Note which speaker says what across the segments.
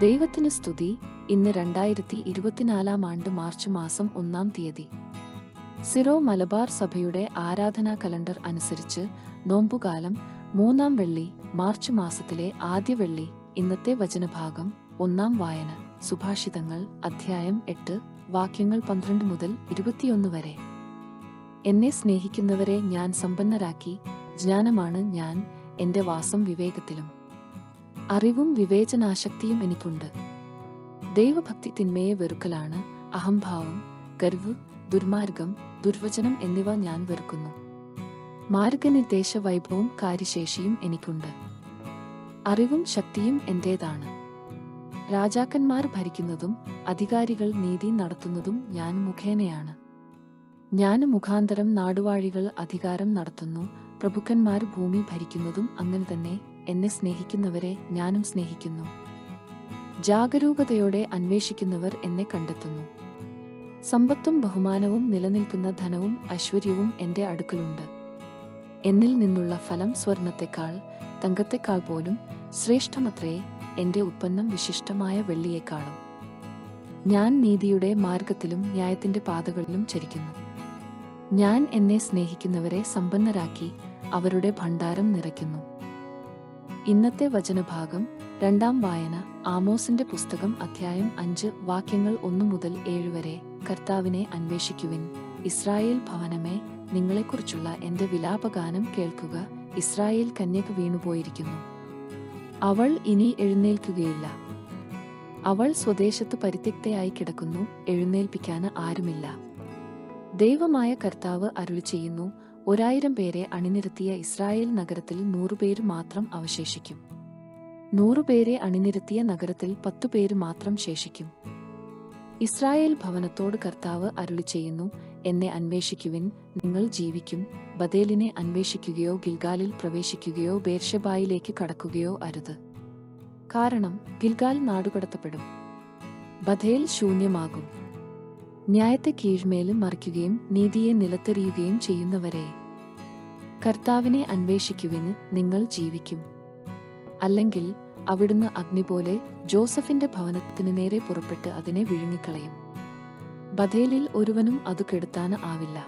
Speaker 1: ദൈവത്തിന് സ്തുതി. ഇന്ന് രണ്ടായിരത്തി ഇരുപത്തിനാലാം ആണ്ട് മാർച്ച് മാസം ഒന്നാം തീയതി. സിറോ മലബാർ സഭയുടെ ആരാധനാ കലണ്ടർ അനുസരിച്ച് നോമ്പുകാലം മൂന്നാം വെള്ളി മാർച്ച് മാസത്തിലെ ആദ്യ വെള്ളി ഇന്നത്തെ വചനഭാഗം ഒന്നാം വായന. സുഭാഷിതങ്ങൾ അധ്യായം എട്ട് വാക്യങ്ങൾ പന്ത്രണ്ട് മുതൽ ഇരുപത്തിയൊന്ന് വരെ. എന്നെ സ്നേഹിക്കുന്നവരെ ഞാൻ സമ്പന്നരാക്കി ജ്ഞാനമാണ് ഞാൻ എന്റെ വാസം വിവേകത്തിലും. അറിവും വിവേചനാശക്തിയും എനിക്കുണ്ട്. ദൈവഭക്തി തിന്മയെ വെറുക്കലാണ് അഹംഭാവം ഗർവ് ദുർമാർഗം ദുർവചനം എന്നിവ ഞാൻ വെറുക്കുന്നു. മാർഗനിർദ്ദേശ വൈഭവവും കാര്യശേഷിയും എനിക്കുണ്ട്. അറിവും ശക്തിയും എന്റേതാണ്. രാജാക്കന്മാർ ഭരിക്കുന്നതും അധികാരികൾ നീതി നടത്തുന്നതും ഞാൻ മുഖേനയാണ്. ഞാൻ മുഖാന്തരം നാടുവാഴികൾ അധികാരം നടത്തുന്നു പ്രഭുക്കന്മാർ ഭൂമി ഭരിക്കുന്നതും അങ്ങനെ തന്നെ എന്നെ സ്നേഹിക്കുന്നവരെ ഞാനും സ്നേഹിക്കുന്നു. ജാഗരൂകതയോടെ അന്വേഷിക്കുന്നവർ എന്നെ കണ്ടെത്തുന്നു. സമ്പത്തും ബഹുമാനവും നിലനിൽക്കുന്ന ധനവും ഐശ്വര്യവും എന്റെ അടുക്കലുണ്ട്. എന്നിൽ നിന്നുള്ള ഫലം സ്വർണത്തെക്കാൾ തങ്കത്തെക്കാൾ പോലും ശ്രേഷ്ഠമത്രേ എന്റെ ഉൽപ്പന്നം വിശിഷ്ടമായ വെള്ളിയേക്കാളും. ഞാൻ നീതിയുടെ മാർഗത്തിലും ന്യായത്തിന്റെ പാതകളിലും ചരിക്കുന്നു. ഞാൻ എന്നെ സ്നേഹിക്കുന്നവരെ സമ്പന്നരാക്കി അവരുടെ ഭണ്ഡാരം നിറയ്ക്കുന്നു. ഇന്നത്തെ വചനഭാഗം രണ്ടാം വായന ആമോസിന്റെ പുസ്തകം അധ്യായം അഞ്ച് വാക്യങ്ങൾ ഒന്നു മുതൽ ഏഴ് വരെ കർത്താവിനെ അന്വേഷിക്കുവിൻ. ഇസ്രായേൽ ഭവനമേ നിങ്ങളെക്കുറിച്ചുള്ള എന്റെ വിലാപഗാനം കേൾക്കുക. ഇസ്രായേൽ കന്യക വീണുപോയിരിക്കുന്നു. അവൾ ഇനി എഴുന്നേൽക്കുകയില്ല. അവൾ സ്വദേശത്ത് പരിത്യക്തയായി കിടക്കുന്നു. എഴുന്നേൽപ്പിക്കാൻ ആരുമില്ല. ദൈവമായ കർത്താവ് അരുളി ചെയ്യുന്നു ഒരായിരം പേരെ അണിനിരത്തിയ ഇസ്രായേൽ നഗരത്തിൽ നൂറുപേര് മാത്രം അവശേഷിക്കും. നൂറുപേരെ അണിനിരത്തിയ നഗരത്തിൽ പത്തുപേര് മാത്രം ശേഷിക്കും. ഇസ്രായേൽ ഭവനത്തോട് കർത്താവ് അരുളി ചെയ്യുന്നു എന്നെ അന്വേഷിക്കുവിൻ നിങ്ങൾ ജീവിക്കും. ബദേലിനെ അന്വേഷിക്കുകയോ ഗിൽഗാലിൽ പ്രവേശിക്കുകയോ ബേർഷബായിലേക്ക് കടക്കുകയോ അരുത്. കാരണം ഗിൽഗാൽ നാടുകടത്തപ്പെടും. ബഥേൽ ശൂന്യമാകും. ന്യായത്തെ കീഴ്മേലും മറിക്കുകയും നീതിയെ നിലത്തെറിയുകയും ചെയ്യുന്നവരെ. കർത്താവിനെ അന്വേഷിക്കുവിന് നിങ്ങൾ ജീവിക്കും. അല്ലെങ്കിൽ അവിടുന്ന് അഗ്നി പോലെ ജോസഫിന്റെ ഭവനത്തിന് നേരെ പുറപ്പെട്ട് അതിനെ വിഴുങ്ങിക്കളയും. ബഥേലിൽ ഒരുവനും അത് കെടുത്താൻ ആവില്ല.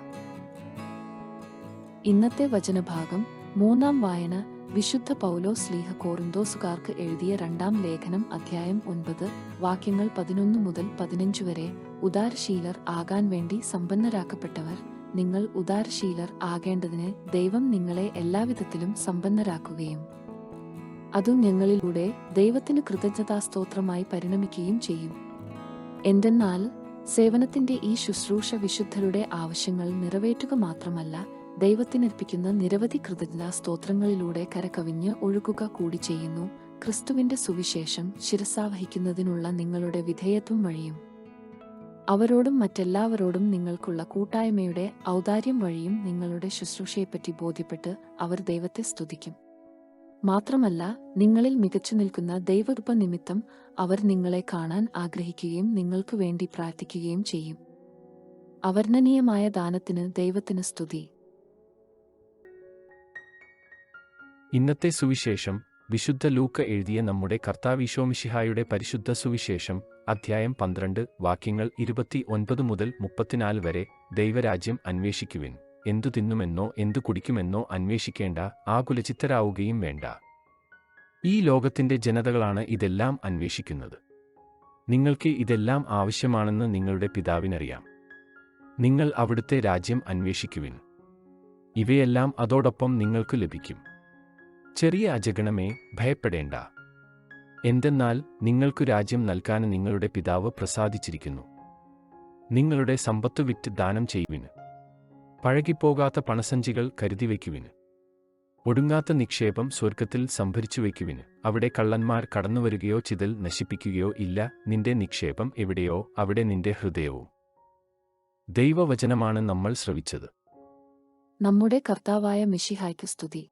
Speaker 1: ഇന്നത്തെ വചനഭാഗം മൂന്നാം വായന വിശുദ്ധ പൗലോ സ്ലീഹ കോറിന്തോസുകാർക്ക് എഴുതിയ രണ്ടാം ലേഖനം അധ്യായം ഒൻപത് വാക്യങ്ങൾ പതിനൊന്ന് മുതൽ പതിനഞ്ച് വരെ ഉദാരശീലർ ആകാൻ വേണ്ടി സമ്പന്നരാക്കപ്പെട്ടവർ നിങ്ങൾ ഉദാരശീലർ ആകേണ്ടതിന് ദൈവം നിങ്ങളെ എല്ലാവിധത്തിലും സമ്പന്നരാക്കുകയും അതും ഞങ്ങളിലൂടെ ദൈവത്തിന് കൃതജ്ഞതാസ്തോത്രമായി പരിണമിക്കുകയും ചെയ്യും. എന്തെന്നാൽ സേവനത്തിന്റെ ഈ ശുശ്രൂഷ വിശുദ്ധരുടെ ആവശ്യങ്ങൾ നിറവേറ്റുക മാത്രമല്ല ദൈവത്തിനർപ്പിക്കുന്ന നിരവധി കൃതജ്ഞതാ സ്തോത്രങ്ങളിലൂടെ കരകവിഞ്ഞ് ഒഴുകുക കൂടി ചെയ്യുന്നു. ക്രിസ്തുവിന്റെ സുവിശേഷം ശിരസാവഹിക്കുന്നതിനുള്ള നിങ്ങളുടെ വിധേയത്വം വഴിയും അവരോടും മറ്റെല്ലാവരോടും നിങ്ങൾക്കുള്ള കൂട്ടായ്മയുടെ ഔദാര്യം വഴിയും നിങ്ങളുടെ ശുശ്രൂഷയെപ്പറ്റി ബോധ്യപ്പെട്ട് അവർ ദൈവത്തെ സ്തുതിക്കും. മാത്രമല്ല നിങ്ങളിൽ മികച്ചു നിൽക്കുന്ന ദൈവകൃപ നിമിത്തം അവർ നിങ്ങളെ കാണാൻ ആഗ്രഹിക്കുകയും നിങ്ങൾക്കു വേണ്ടി പ്രാർത്ഥിക്കുകയും ചെയ്യും. അവർണനീയമായ ദാനത്തിന് ദൈവത്തിന് സ്തുതി.
Speaker 2: ഇന്നത്തെ സുവിശേഷം വിശുദ്ധ ലൂക്ക എഴുതിയ നമ്മുടെ കർത്താവിശോമിഷിഹായുടെ പരിശുദ്ധ സുവിശേഷം അധ്യായം പന്ത്രണ്ട് വാക്യങ്ങൾ ഇരുപത്തി ഒൻപത് മുതൽ മുപ്പത്തിനാല് വരെ ദൈവരാജ്യം അന്വേഷിക്കുവിൻ. എന്തു തിന്നുമെന്നോ എന്തു കുടിക്കുമെന്നോ അന്വേഷിക്കേണ്ട ആകുലചിത്തരാവുകയും വേണ്ട. ഈ ലോകത്തിന്റെ ജനതകളാണ് ഇതെല്ലാം അന്വേഷിക്കുന്നത്. നിങ്ങൾക്ക് ഇതെല്ലാം ആവശ്യമാണെന്ന് നിങ്ങളുടെ പിതാവിനറിയാം. നിങ്ങൾ അവിടുത്തെ രാജ്യം അന്വേഷിക്കുവിൻ. ഇവയെല്ലാം അതോടൊപ്പം നിങ്ങൾക്ക് ലഭിക്കും. ചെറിയ അജഗണമേ ഭയപ്പെടേണ്ട. എന്തെന്നാൽ നിങ്ങൾക്കു രാജ്യം നൽകാൻ നിങ്ങളുടെ പിതാവ് പ്രസാദിച്ചിരിക്കുന്നു. നിങ്ങളുടെ സമ്പത്ത് വിറ്റ് ദാനം ചെയ്യുവിന്. പഴകിപ്പോകാത്ത പണസഞ്ചികൾ കരുതി വയ്ക്കുവിന്. ഒടുങ്ങാത്ത നിക്ഷേപം സ്വർഗത്തിൽ സംഭരിച്ചു വയ്ക്കുവിന്. അവിടെ കള്ളന്മാർ കടന്നുവരികയോ ചിതൽ നശിപ്പിക്കുകയോ ഇല്ല. നിന്റെ നിക്ഷേപം എവിടെയോ അവിടെ നിന്റെ ഹൃദയവും. ദൈവവചനമാണ് നമ്മൾ ശ്രവിച്ചത്.
Speaker 1: നമ്മുടെ കർത്താവായ മിഷിഹായ്ക്ക് സ്തുതി.